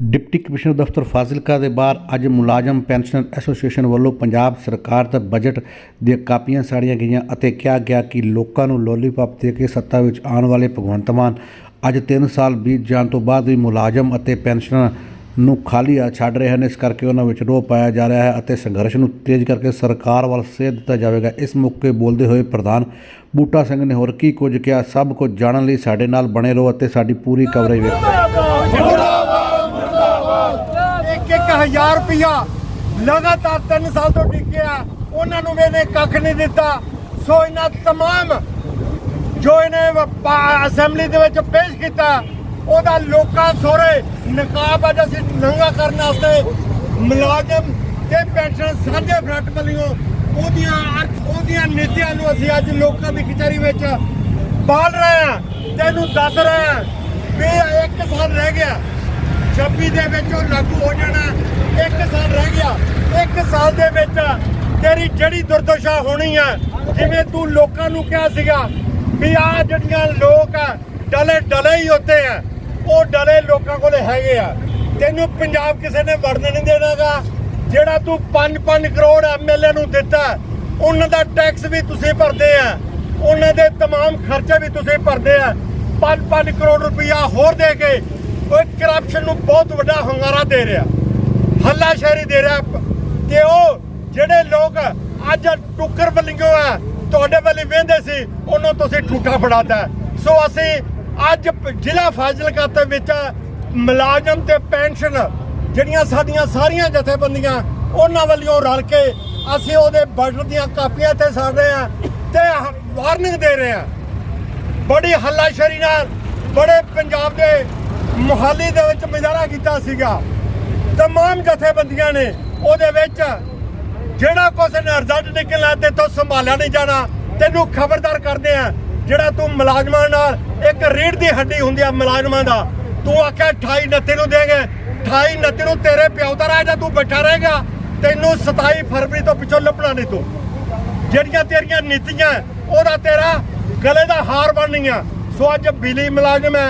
Deputy commissioner ਦਫ਼ਤਰ ਫਾਜ਼ਿਲਕਾ ਦੇ ਬਾਹਰ ਅੱਜ ਮੁਲਾਜ਼ਮ ਪੈਨਸ਼ਨਰ ਐਸੋਸੀਏਸ਼ਨ ਵੱਲੋਂ ਪੰਜਾਬ ਸਰਕਾਰ ਦਾ ਬਜਟ ਦੀਆਂ ਕਾਪੀਆਂ ਸਾੜੀਆਂ ਗਈਆਂ ਅਤੇ ਕਿਹਾ ਗਿਆ ਕਿ ਲੋਕਾਂ ਨੂੰ ਲੋਲੀਪੌਪ ਦੇ ਕੇ ਸੱਤਾ ਵਿੱਚ ਆਉਣ ਵਾਲੇ ਭਗਵੰਤ ਮਾਨ ਅੱਜ 3 ਸਾਲ ਬੀਤ ਜਾਣ ਤੋਂ ਬਾਅਦ ਵੀ ਮੁਲਾਜ਼ਮ ਅਤੇ ਪੈਨਸ਼ਨਰ ਨੂੰ ਖਾਲੀ ਆ ਛੱਡ ਰਹੇ ਹਨ। ਇਸ ਕਰਕੇ ਉਹਨਾਂ ਵਿੱਚ ਰੋਹ ਪਾਇਆ ਜਾ ਰਿਹਾ ਹੈ ਅਤੇ ਸੰਘਰਸ਼ ਨੂੰ ਤੇਜ਼ ਕਰਕੇ ਸਰਕਾਰ ਵੱਲ ਸੇਧ ਦਿੱਤਾ ਜਾਵੇਗਾ। ਇਸ ਮੌਕੇ ਬੋਲਦੇ ਹੋਏ ਪ੍ਰਧਾਨ ਬੂਟਾ ਸਿੰਘ ਨੇ ਹੋਰ ਕੀ ਕੁਝ ਕਿਹਾ, ਸਭ ਕੁਝ ਜਾਣਨ ਲਈ ਸਾਡੇ ਨਾਲ ਬਣੇ ਰਹੋ ਅਤੇ ਸਾਡੀ ਪੂਰੀ ਕਵਰੇਜ ਵੇਖੋ। ਇੱਕ ਇੱਕ ਹਜ਼ਾਰ ਰੁਪਇਆ ਲਗਾਤਾਰ 3 ਸਾਲ ਤੋਂ ਡਿੱਗਿਆ ਉਹਨਾਂ ਨੂੰ ਮੈਨੇ ਕੱਖ ਨਹੀਂ ਦਿੱਤਾ। ਸੋ ਇਹਨਾਂ ਤਮਾਮ ਜੋ ਇਹਨੇ ਅਸੈਂਬਲੀ ਦੇ ਵਿੱਚ ਪੇਸ਼ ਕੀਤਾ, ਉਹਦਾ ਲੋਕਾਂ ਸੋਰੇ ਨਕਾਬ ਅੱਜ ਅਸੀਂ ਨੰਗਾ ਕਰਨ ਵਾਸਤੇ ਮੁਲਾਜ਼ਮ ਤੇ ਪੈਨਸ਼ਨ ਸਾਂਝੇ ਫਰੰਟ ਵੱਲੋਂ ਉਹਦੀਆਂ ਉਹਦੀਆਂ ਨੀਤੀਆਂ ਨੂੰ ਅਸੀਂ ਅੱਜ ਲੋਕਾਂ ਦੀ ਕਚਹਿਰੀ ਵਿੱਚ ਬਾਲ ਰਹੇ ਹਾਂ। ਤੈਨੂੰ ਦੱਸ ਰਹੇ ਹਾਂ ਵੀ ਇੱਕ ਸਾਲ ਰਹਿ ਗਿਆ। 26 ਦੇ ਵਿੱਚ ਉਹ ਲਾਗੂ ਹੋ ਜਾਣਾ ਇੱਕ ਸਾਲ ਰਹਿ ਗਿਆ ਇੱਕ ਸਾਲ ਦੇ ਵਿੱਚ ਤੇਰੀ ਜਿਹੜੀ ਦੁਰਦਸ਼ਾ ਹੋਣੀ ਹੈ ਜਿਵੇਂ ਤੂੰ ਲੋਕਾਂ ਨੂੰ ਕਿਹਾ ਸੀਗਾ ਵੀ ਆ ਜਿਹੜੀਆਂ ਲੋਕ ਆ ਡਲੇ ਡਲੇ ਹੀ ਹੁੰਦੇ ਆ ਉਹ ਡਲੇ ਲੋਕਾਂ ਕੋਲੇ ਹੈਗੇ ਆ ਤੈਨੂੰ ਪੰਜਾਬ ਕਿਸੇ ਨੇ ਵੜਨ ਨਹੀਂ ਦੇਣਾਗਾ ਜਿਹੜਾ ਤੂੰ 5-5 ਕਰੋੜ ਐਮਐਲਏ ਨੂੰ ਦਿੱਤਾ ਉਹਨਾਂ ਦਾ ਟੈਕਸ ਵੀ ਤੁਸੀਂ ਭਰਦੇ ਆ ਉਹਨਾਂ ਦੇ तमाम ਖਰਚੇ ਵੀ ਤੁਸੀਂ ਭਰਦੇ ਆ 5-5 ਕਰੋੜ ਰੁਪਇਆ ਹੋਰ ਦੇ ਕੇ ਉਹ ਕਰਪਸ਼ਨ ਨੂੰ ਬਹੁਤ ਵੱਡਾ ਹੰਗਾਰਾ ਦੇ ਰਿਹਾ ਹੱਲਾ ਸ਼ਹਿਰੀ ਦੇ ਰਿਹਾ ਕਿ ਉਹ ਜਿਹੜੇ ਲੋਕ ਅੱਜ ਟੁੱਕਰ ਬਲਿੰਗੋ ਆ ਤੁਹਾਡੇ ਵੱਲ ਵੇਂਦੇ ਸੀ ਉਹਨੂੰ ਤੁਸੀਂ ਠੂਠਾ ਫੜਾਤਾ ਸੋ ਅਸੀਂ ਅੱਜ ਪ- ਜ਼ਿਲ੍ਹਾ ਫਾਜ਼ਿਲਕਾ ਦੇ ਵਿੱਚ ਮੁਲਾਜ਼ਮ ਤੇ ਪੈਨਸ਼ਨ ਜਿਹੜੀਆਂ ਸਾਡੀਆਂ ਸਾਰੀਆਂ ਜਥੇਬੰਦੀਆਂ ਉਹਨਾਂ ਵੱਲੋਂ ਰਲ ਕੇ ਅਸੀਂ ਉਹਦੇ ਬਜਟ ਦੀਆਂ ਕਾਪੀਆਂ ਤੇ ਸਾੜ ਰਹੇ ਆ ਤੇ ਵਾਰਨਿੰਗ ਦੇ ਰਹੇ ਆ ਬੜੀ ਹੱਲਾਸ਼ੇਰੀ ਨਾਲ ਬੜੇ ਪੰਜਾਬ ਦੇ ਮੁਹਾਲੀ ਦੇ ਵਿੱਚ ਮੁਜ਼ਾਹਰਾ ਕੀਤਾ ਸੀਗਾ तमाम ਜਥੇਬੰਦੀਆਂ ਨੇ ਉਹਦੇ ਵਿੱਚ ਜਿਹੜਾ ਕੁਛ ਨੇ ਰਿਜ਼ਲਟ ਨਿਕਲਣਾ ਤੇ ਤੋਂ ਸੰਭਾਲਿਆ ਨਹੀਂ ਜਾਣਾ ਤੈਨੂੰ ਖਬਰਦਾਰ ਕਰਦੇ ਆ ਜਿਹੜਾ ਤੂੰ ਮੁਲਾਜ਼ਮਾਂ ਨਾਲ ਇੱਕ ਰੀੜ ਦੀ ਹੱਡੀ ਹੁੰਦੀ ਆ ਮੁਲਾਜ਼ਮਾਂ ਦਾ ਤੂੰ ਆਖਿਆ 28 29 ਨੂੰ ਦੇਗੇ 28 29 ਨੂੰ ਤੇਰੇ ਪਿਓ ਦਾ ਰਾਜ ਆ ਤੂੰ ਬੈਠਾ ਰਹੇਗਾ ਤੈਨੂੰ 27 ਫਰਵਰੀ ਤੋਂ ਪਿੱਛੋਂ ਲੱਭਣਾ ਨਹੀਂ ਤੂੰ ਜਿਹੜੀਆਂ ਤੇਰੀਆਂ ਨੀਤੀਆਂ ਉਹਦਾ ਤੇਰਾ ਗਲੇ ਦਾ ਹਾਰ ਬਣਨੀਆਂ ਸੋ ਅੱਜ ਬਿਜਲੀ ਮੁਲਾਜ਼ਮ ਹੈ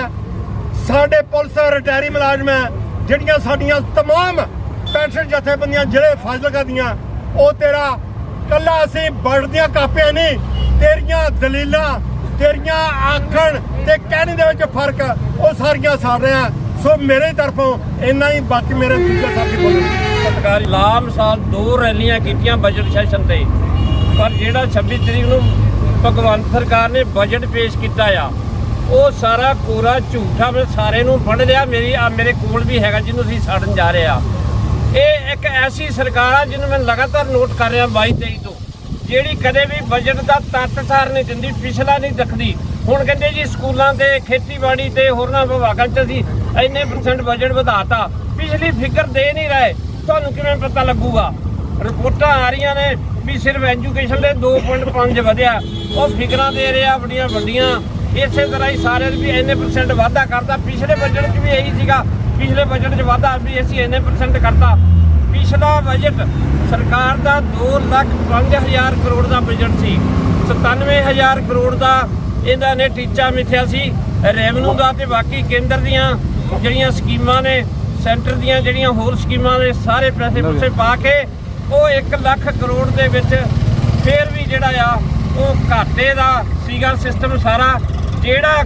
ਸਾਡੇ ਪੁਲਿਸ ਰਿਟਾਇਰੀ ਮੁਲਾਜ਼ਮ ਹੈ ਜਿਹੜੀਆਂ ਸਾਡੀਆਂ तमाम ਪੈਨਸ਼ਨ ਜਥੇਬੰਦੀਆਂ ਜਿਹੜੇ ਫਾਜ਼ਿਲਕਾ ਦੀਆਂ ਉਹ ਤੇਰਾ ਕੱਲਾ ਅਸੀਂ ਬੜ ਦੀਆਂ ਕਾਪੀਆਂ ਨਹੀਂ, ਤੇਰੀਆਂ ਦਲੀਲਾਂ, ਤੇਰੀਆਂ ਆਖਣ ਤੇ ਕਹਿਣ ਦੇ ਵਿੱਚ ਫ਼ਰਕ ਉਹ ਸਾਰੀਆਂ ਸਾੜ ਰਿਹਾ। ਸੋ ਮੇਰੇ ਤਰਫੋਂ ਇੰਨਾ ਹੀ, ਬਾਕੀ ਮੇਰੇ ਦੂਜੇ ਸਾਥੀ ਬੋਲਣ ਸਰਕਾਰੀ ਲਾਮ ਸਾਲ ਦੋ ਰੈਲੀਆਂ ਕੀਤੀਆਂ ਬਜਟ ਸੈਸ਼ਨ ਤੇ। ਪਰ ਜਿਹੜਾ 26 ਤਰੀਕ ਨੂੰ ਭਗਵੰਤ ਸਰਕਾਰ ਨੇ ਬਜਟ ਪੇਸ਼ ਕੀਤਾ ਆ, ਉਹ ਸਾਰਾ ਕੋਰਾ ਝੂਠਾ, ਮੈਂ ਸਾਰੇ ਨੂੰ ਪੜ੍ਹ ਲਿਆ। ਮੇਰੀ, ਆ ਮੇਰੇ ਕੋਲ ਵੀ ਹੈਗਾ ਜਿਹਨੂੰ ਅਸੀਂ ਸਾੜਨ ਜਾ ਰਹੇ ਆ। ਇਹ ਇੱਕ ਐਸੀ ਸਰਕਾਰ ਆ ਜਿਹਨੂੰ ਮੈਂ ਲਗਾਤਾਰ ਨੋਟ ਕਰ ਰਿਹਾ 22 23 ਤੋਂ, ਜਿਹੜੀ ਕਦੇ ਵੀ ਬਜਟ ਦਾ ਤੱਤਸਾਰ ਨਹੀਂ ਦਿੰਦੀ, ਪਿਛਲਾ ਨਹੀਂ ਰੱਖਦੀ। ਹੁਣ ਕਹਿੰਦੇ ਜੀ ਸਕੂਲਾਂ ਤੇ, ਖੇਤੀਬਾੜੀ ਤੇ, ਹੋਰਨਾਂ ਵਿਭਾਗਾਂ 'ਚ ਅਸੀਂ ਇੰਨੇ ਪਰਸੈਂਟ ਬਜਟ ਵਧਾਤਾ। ਪਿਛਲੀ ਫਿਕਰ ਦੇ ਨਹੀਂ ਰਹੇ। ਤੁਹਾਨੂੰ ਕਿਵੇਂ ਪਤਾ ਲੱਗੂਗਾ? ਰਿਪੋਰਟਾਂ ਆ ਰਹੀਆਂ ਨੇ ਵੀ ਸਿਰਫ ਐਜੂਕੇਸ਼ਨ ਦੇ 2.5 ਵਧਿਆ। ਉਹ ਫਿਕਰਾਂ ਦੇ ਰਿਹਾ ਬੜੀਆਂ ਵੱਡੀਆਂ। ਇਸੇ ਤਰ੍ਹਾਂ ਹੀ ਸਾਰੇ ਵੀ ਇੰਨੇ ਪਰਸੈਂਟ ਵਾਧਾ ਕਰਤਾ। ਪਿਛਲੇ ਬਜਟ 'ਚ ਵੀ ਇਹੀ ਸੀਗਾ। ਪਿਛਲੇ ਬਜਟ 'ਚ ਵਾਧਾ ਵੀ ਅਸੀਂ ਇੰਨੇ ਪਰਸੈਂਟ ਕਰਤਾ। ਪਿਛਲਾ ਬਜਟ ਸਰਕਾਰ ਦਾ 2 ਲੱਖ 5000 ਕਰੋੜ ਦਾ ਬਜਟ ਸੀ। 97000 ਕਰੋੜ ਦਾ ਇਹਨਾਂ ਨੇ ਟੀਚਾ ਮਿੱਥਿਆ ਸੀ ਰੈਵਨਿਊ ਦਾ ਤੇ ਬਾਕੀ ਕੇਂਦਰ ਦੀਆਂ ਜਿਹੜੀਆਂ ਸਕੀਮਾਂ ਨੇ ਸੈਂਟਰ ਦੀਆਂ ਜਿਹੜੀਆਂ ਹੋਰ ਸਕੀਮਾਂ ਦੇ ਸਾਰੇ ਪੈਸੇ ਪੁੱਸੇ ਪਾ ਕੇ ਉਹ 1 ਲੱਖ ਕਰੋੜ ਦੇ ਵਿੱਚ ਫੇਰ ਵੀ ਜਿਹੜਾ ਆ ਉਹ ਘਾਟੇ ਦਾ ਸੀਗਾ ਸਿਸਟਮ ਸਾਰਾ ਜਿਹੜਾ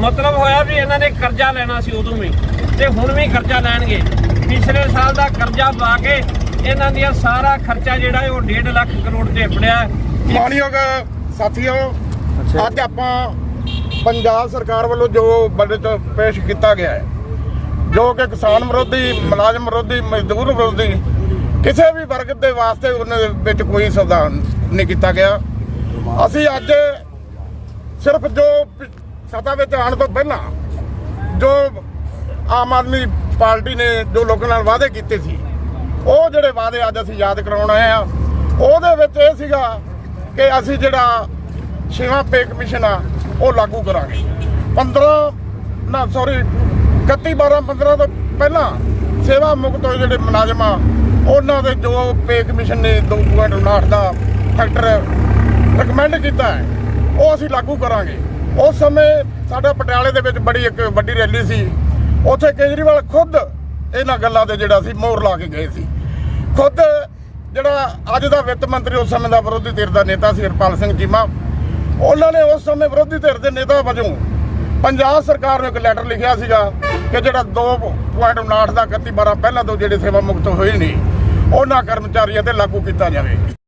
ਮਤਲਬ ਹੋਇਆ ਵੀ ਇਹਨਾਂ ਨੇ ਕਰਜ਼ਾ ਲੈਣਾ ਸੀ ਉਦੋਂ ਵੀ ਤੇ ਹੁਣ ਵੀ ਕਰਜ਼ਾ ਲੈਣਗੇ। ਪਿਛਲੇ ਸਾਲ ਦਾ ਕਰਜ਼ਾ ਪਾ ਕੇ ਇਹਨਾਂ ਦੀਆਂ ਸਾਰਾ ਖਰਚਾ ਜਿਹੜਾ ਹੈ ਉਹ 1.5 ਲੱਖ ਕਰੋੜ ਤੇ ਪੜਿਆ ਮਾਣਯੋਗ ਸਾਥੀਓ ਅੱਜ ਆਪਾਂ ਪੰਜਾਬ ਸਰਕਾਰ ਵੱਲੋਂ ਜੋ ਬਜਟ ਪੇਸ਼ ਕੀਤਾ ਗਿਆ ਹੈ ਜੋ ਕਿ ਕਿਸਾਨ ਵਿਰੋਧੀ ਮੁਲਾਜ਼ਮ ਵਿਰੋਧੀ ਮਜ਼ਦੂਰ ਵਿਰੋਧੀ ਕਿਸੇ ਵੀ ਵਰਗ ਦੇ ਵਾਸਤੇ ਉਹਨਾਂ ਦੇ ਵਿੱਚ ਕੋਈ ਸੰਵਿਧਾਨ ਨਹੀਂ ਕੀਤਾ ਗਿਆ। ਅਸੀਂ ਅੱਜ ਸਿਰਫ ਜੋ ਸੱਤਾ ਵਿੱਚ ਆਉਣ ਤੋਂ ਪਹਿਲਾਂ ਜੋ ਆਮ ਆਦਮੀ ਪਾਰਟੀ ਨੇ ਜੋ ਲੋਕਾਂ ਨਾਲ ਵਾਅਦੇ ਕੀਤੇ ਸੀ, ਉਹ ਜਿਹੜੇ ਵਾਅਦੇ ਅੱਜ ਅਸੀਂ ਯਾਦ ਕਰਾਉਣ ਆਏ ਆ ਉਹਦੇ ਵਿੱਚ ਇਹ ਸੀਗਾ ਕਿ ਅਸੀਂ ਜਿਹੜਾ ਛੇਵਾਂ ਪੇ ਕਮਿਸ਼ਨ ਆ, ਉਹ ਲਾਗੂ ਕਰਾਂਗੇ। 15 ਨਾ ਸੌਰੀ 31 12 15 ਤੋਂ ਪਹਿਲਾਂ ਸੇਵਾ ਮੁਕਤ ਹੋਏ ਜਿਹੜੇ ਮੁਲਾਜ਼ਮ ਆ, ਉਹਨਾਂ ਦੇ ਜੋ ਪੇ ਕਮਿਸ਼ਨ ਨੇ 2.59 ਦਾ ਫੈਕਟਰ ਰეკਮੈਂਡ ਕੀਤਾ ਹੈ, ਉਹ ਅਸੀਂ ਲਾਗੂ ਕਰਾਂਗੇ। ਉਸ ਸਮੇਂ ਸਾਡਾ ਪਟਿਆਲੇ ਦੇ ਵਿੱਚ ਬੜੀ ਇੱਕ ਵੱਡੀ ਰੈਲੀ ਸੀ। ਉੱਥੇ ਕੇਜਰੀਵਾਲ ਖੁਦ ਇਹਨਾਂ ਗੱਲਾਂ ਦੇ ਜਿਹੜਾ ਸੀ, ਮੋਹਰ ਲਾ ਕੇ ਗਏ ਸੀ। ਖੁਦ ਜਿਹੜਾ ਅੱਜ ਦਾ ਵਿੱਤ ਮੰਤਰੀ ਉਸ ਸਮੇਂ ਦਾ ਵਿਰੋਧੀ ਧਿਰ ਦਾ ਨੇਤਾ ਸੀ, ਹਰਪਾਲ ਸਿੰਘ ਚੀਮਾ, ਉਹਨਾਂ ਨੇ ਉਸ ਸਮੇਂ ਵਿਰੋਧੀ ਧਿਰ ਦੇ ਨੇਤਾ ਵਜੋਂ ਪੰਜਾਬ ਸਰਕਾਰ ਨੂੰ ਇੱਕ ਲੈਟਰ ਲਿਖਿਆ ਸੀਗਾ ਕਿ ਜਿਹੜਾ 2.59 ਦਾ 31 12 ਪਹਿਲਾਂ ਤੋਂ ਜਿਹੜੇ ਸੇਵਾ ਮੁਕਤ ਹੋਏ ਨੇ, ਉਹਨਾਂ ਕਰਮਚਾਰੀਆਂ ਤੇ ਲਾਗੂ ਕੀਤਾ ਜਾਵੇ।